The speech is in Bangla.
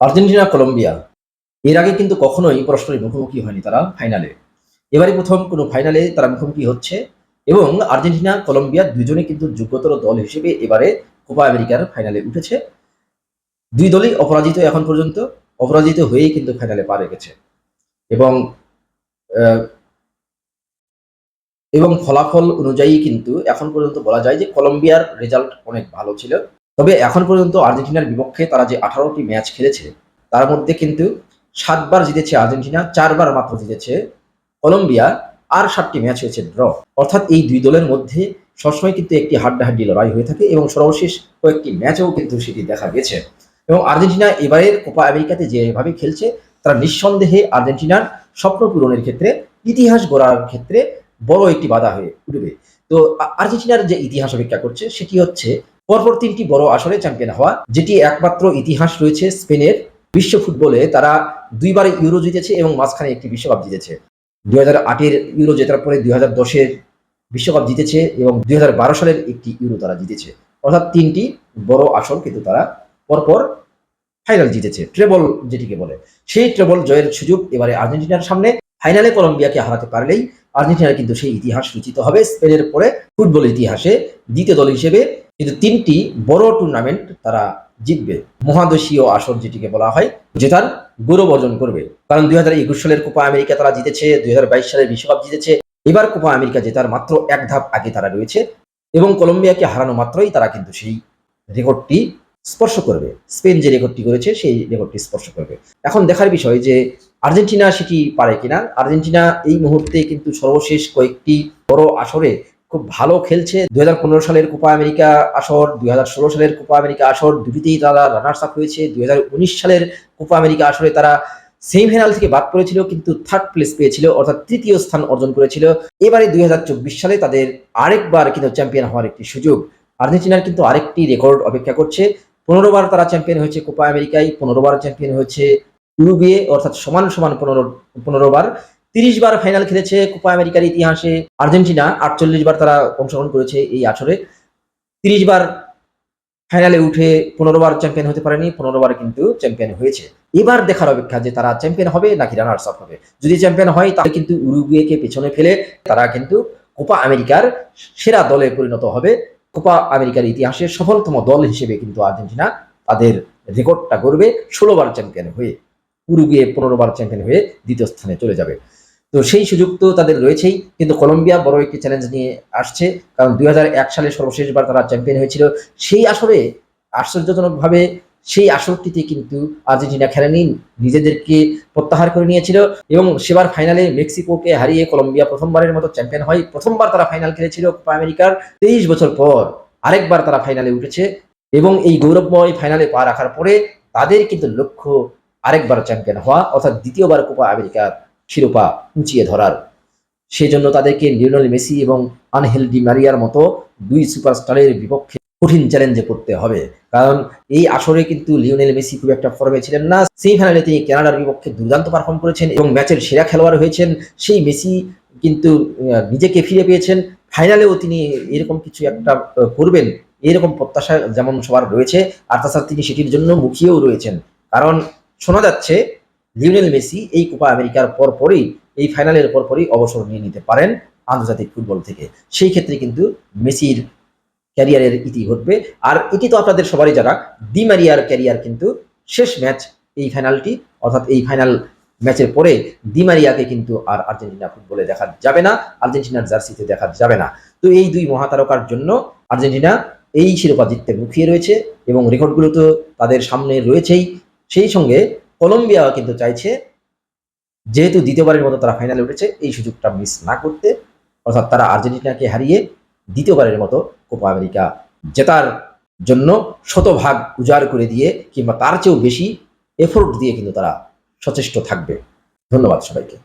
আর্জেন্টিনা, কলম্বিয়া, এর আগে কিন্তু কখনোই পরস্পরের মুখোমুখি হয়নি তারা ফাইনালে। এবারে প্রথম কোনো ফাইনালে তারা মুখোমুখি হচ্ছে এবং আর্জেন্টিনা, কলম্বিয়া দুজনে কিন্তু যোগ্যতর দল হিসেবে এবারে কোপা আমেরিকার ফাইনালে উঠেছে। দুই দলই অপরাজিত এখন পর্যন্ত, অপরাজিত হয়েই কিন্তু ফাইনালে পা রেখেছে। এবং এবং ফলাফল অনুযায়ী কিন্তু এখন পর্যন্ত বলা যায় যে কলম্বিয়ার রেজাল্ট অনেক ভালো ছিল। তবে এখন পর্যন্ত আর্জেন্টিনার বিপক্ষে তারা যে আঠারোটি ম্যাচ খেলেছে, তার মধ্যে কিন্তু সাতবার জিতেছে আর্জেন্টিনা, চারবার মাত্র জিতেছে কলম্বিয়া, আর সাতটি ম্যাচ হয়েছে ড্র। অর্থাৎ এই দুই দলের মধ্যে সবসময় কিন্তু একটি হাড্ডাহাড্ডি লড়াই হয়ে থাকে এবং সর্বশেষ কয়েকটি ম্যাচেও কিন্তু সেটি দেখা গেছে। এবং আর্জেন্টিনা এবারের কোপা আমেরিকাতে যেভাবে খেলছে, তারা নিঃসন্দেহে আর্জেন্টিনার স্বপ্ন পূরণের ক্ষেত্রে, ইতিহাস গড়ার ক্ষেত্রে বড় একটি বাধা হয়ে উঠবে। তো আর্জেন্টিনার যে ইতিহাস অপেক্ষা করছে, সেটি হচ্ছে পরপর তিনটি বড় আসরে চ্যাম্পিয়ন হওয়া, যেটি একমাত্র ইতিহাস রয়েছে স্পেনের। বিশ্ব ফুটবলে তারা দুইবার ইউরো জিতেছে এবং মাঝখানে একটি বিশ্বকাপ জিতেছে। দুই হাজার আটের ইউরো জেতার পরে দুই হাজার দশের বিশ্বকাপ জিতেছে এবং দুই হাজার বারো সালের একটি ইউরো তারা জিতেছে। অর্থাৎ তিনটি বড় আসর কিন্তু তারা পরপর ফাইনাল জিতেছে। ট্রেবল যেটিকে বলে। সেই ট্রেবল জয়ের সুযোগ এবারে আর্জেন্টিনার সামনে। ফাইনালে কলম্বিয়াকে হারাতে পারলেই আর্জেন্টিনার কিন্তু সেই ইতিহাস রচিত হবে। স্পেনের পরে ফুটবল ইতিহাসে দ্বিতীয় দল হিসেবে কিন্তু তিনটি বড় টুর্নামেন্ট তারা জিতবে। মহাদেশীয় আসর যেটিকে বলা হয় জেতার গৌরব অর্জন করবে। কারণ দুই হাজার একুশ সালের কোপা আমেরিকা তারা জিতেছে, দুই সালের বিশ্বকাপ জিতেছে। এবার কোপা আমেরিকা জেতার মাত্র এক ধাপ আগে তারা রয়েছে এবং কলম্বিয়াকে হারানো মাত্রই তারা কিন্তু সেই রেকর্ডটি স্পর্শ করবে। স্পেন যে রেকর্ডটি করেছে, সেই রেকর্ডটি স্পর্শ করবে। এখন দেখার বিষয় যে আর্জেন্টিনা সেটি পারে কিনা? আর্জেন্টিনা এই মুহূর্তে কিন্তু সর্বশেষ কয়েকটি বড় আসরে খুব ভালো খেলছে। দুই হাজার পনেরো সালের কোপা আমেরিকা আসর দুই হাজার ষোলো সালের কোপা আমেরিকা আসর, দুটিতেই তারা রানার্স আপ হয়েছে দুই সালের কোপা আমেরিকা আসরে তারা সেমিফাইনাল থেকে বাদ পড়েছিল, কিন্তু থার্ড প্লেস পেয়েছিল, অর্থাৎ তৃতীয় স্থান অর্জন করেছিল। এবারে দুই হাজার চব্বিশ সালে তাদের আরেকবার কিন্তু চ্যাম্পিয়ন হওয়ার একটি সুযোগ। আর্জেন্টিনার কিন্তু আরেকটি রেকর্ড অপেক্ষা করছে। পনেরো বার তারা চ্যাম্পিয়ন হয়েছে কোপা আমেরিকায় পনেরো বার চ্যাম্পিয়ন হয়েছে উরুগুয়ে, অর্থাৎ সমান সমান পনেরো পনেরো বার তিরিশ বার ফাইনাল খেলেছে কোপা আমেরিকার ইতিহাসে। আর্জেন্টিনা আটচল্লিশ বার তারা অংশগ্রহণ করেছে এই আসরে। তিরিশ বার ফাইনালে উঠে পনেরো বার চ্যাম্পিয়ন হতে পারেনি, পনেরো বার কিন্তু চ্যাম্পিয়ন হয়েছে। এবার দেখার অপেক্ষা যে তারা চ্যাম্পিয়ন হবে নাকি রানার্স আপ হবে। যদি চ্যাম্পিয়ন হয়, তাহলে কিন্তু উরুগুয়েকে পেছনে ফেলে তারা কিন্তু কোপা আমেরিকার সেরা দলে পরিণত হবে। কোপা আমেরিকার ইতিহাসে সফলতম দল হিসেবে কিন্তু আর্জেন্টিনা তাদের রেকর্ডটা করবে ষোলো বার চ্যাম্পিয়ন হয়ে উরুগুয়ে পনেরো বার চ্যাম্পিয়ন হয়ে দ্বিতীয় স্থানে চলে যাবে। তো সেই সুযোগ তো তাদের রয়েছেই। কিন্তু কলম্বিয়া বড় একটি চ্যালেঞ্জ নিয়ে আসছে। কারণ দু হাজার এক সালে সর্বশেষবার তারা চ্যাম্পিয়ন হয়েছিল। সেই আসরে আশ্চর্যজনকভাবে সেই আসরটিতে কিন্তু আর্জেন্টিনা খেলেনি, নিজেদেরকে প্রত্যাহার করে নিয়েছিল এবং সেবার ফাইনালে মেক্সিকোকে হারিয়ে কলম্বিয়া প্রথমবারের মতো চ্যাম্পিয়ন হয়। প্রথমবার তারা ফাইনাল খেলেছিল কোপা আমেরিকার। তেইশ বছর পর আরেকবার তারা ফাইনালে উঠেছে এবং এই গৌরবময় ফাইনালে পা রাখার পরে তাদের কিন্তু লক্ষ্য আরেকবার চ্যাম্পিয়ন হওয়া, অর্থাৎ দ্বিতীয়বার কোপা আমেরিকার শিরোপা উঁচিয়ে ধরার। সেই জন্য তাদেরকে লিওনেল মেসি এবং আনহেল ডি মারিয়ার মতো দুই সুপারস্টারের বিপক্ষে কঠিন চ্যালেঞ্জে করতে হবে। কারণ এই আসরে কিন্তু লিওনেল মেসি খুব একটা ফর্মে ছিলেন না। সেমিফাইনালে তিনি কানাডার বিপক্ষে দুর্দান্ত পারফর্ম করেছেন এবং ম্যাচের সেরা খেলোয়াড় হয়েছেন। সেই মেসি কিন্তু নিজেকে ফিরে পেয়েছেন। ফাইনালেও তিনি এরকম কিছু একটা করবেন। এরকম প্রত্যাশা যেমন সবার রয়েছে, আর তাছাড়া তিনি সেটির জন্য মুখিয়েও রয়েছেন। কারণ শোনা যাচ্ছে লিওনেল মেসি এই কোপা আমেরিকার পরপরই, এই ফাইনালের পরপরই অবসর নিয়ে নিতে পারেন আন্তর্জাতিক ফুটবল থেকে। সেই ক্ষেত্রে কিন্তু মেসির ক্যারিয়ারের ইতি ঘটবে। আর এটি তো আপনাদের সবারই যারা দি মারিয়ার ক্যারিয়ার কিন্তু শেষ ম্যাচ এই ফাইনালটি, অর্থাৎ এই ফাইনাল ম্যাচের পরে দি মারিয়াকে কিন্তু আর আর্জেন্টিনা ফুটবলে দেখা যাবে না, আর্জেন্টিনার জার্সিতে দেখা যাবে না। তো এই দুই মহাতারকার জন্য আর্জেন্টিনা এই শিরোপা জিততে মুখিয়ে রয়েছে এবং রেকর্ডগুলো তো তাদের সামনে রয়েছেই। সেই সঙ্গে কলম্বিয়া কিন্তু চাইছে, যেহেতু দ্বিতীয়বারের মতো তারা ফাইনালে উঠেছে, এই সুযোগটা মিস না করতে। অর্থাৎ তারা আর্জেন্টিনাকে হারিয়ে দ্বিতীয়বারের মতো কোপা আমেরিকা জেতার জন্য শতভাগ উজাড় করে দিয়ে, কিংবা তার চেয়েও বেশি এফোর্ট দিয়ে কিন্তু তারা সচেষ্ট থাকবে। ধন্যবাদ সবাইকে।